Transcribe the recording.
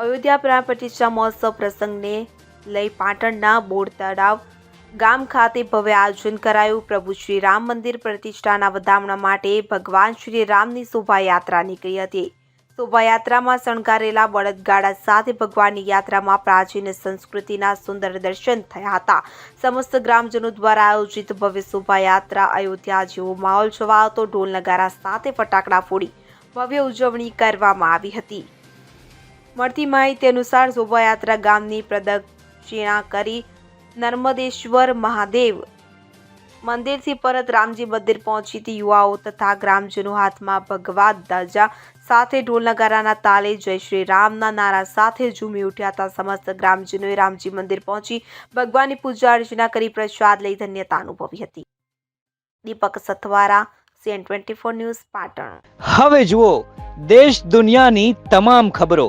અયોધ્યા પ્રાણ પ્રતિષ્ઠા મહોત્સવ પ્રસંગને લઈ પાટણના બોડ તળાવ ગામ ખાતે ભવ્ય આયોજન કરાયું. પ્રભુ શ્રી રામ મંદિર પ્રતિષ્ઠાના વધામણા માટે ભગવાન શ્રી રામની શોભાયાત્રા નીકળી હતી. શોભાયાત્રામાં શણગારેલા બળદગાડા સાથે ભગવાનની યાત્રામાં પ્રાચીન સંસ્કૃતિના સુંદર દર્શન થયા હતા. સમસ્ત ગ્રામજનો દ્વારા આયોજિત ભવ્ય શોભાયાત્રા અયોધ્યા જેવો માહોલ છવાતો ઢોલ નગારા સાથે ફટાકડા ફોડી ભવ્ય ઉજવણી કરવામાં આવી હતી. મળતી માહિતી અનુસાર શોભાયાત્રા ગામની પ્રદક્ષિણા કરી નર્મદેશ્વર મહાદેવ મંદિરથી પરત રામજી મંદિર પહોંચીથી યુવાઓ તથા ગ્રામજનો હાથમાં ભગવા ધજા સાથે ઢોલ નગારાના તાલે જય શ્રી રામના નારા સાથે ઝૂમી ઉઠ્યા હતા. સમસ્ત ગ્રામજનોએ રામજી મંદિર પહોંચી ભગવાનની પૂજા અર્ચના કરી પ્રસાદ લઈ ધન્યતા અનુભવી હતી. Deepak Sathwara, CN twenty four news, Patan. હવે જુઓ દેશ દુનિયાની તમામ ખબરો.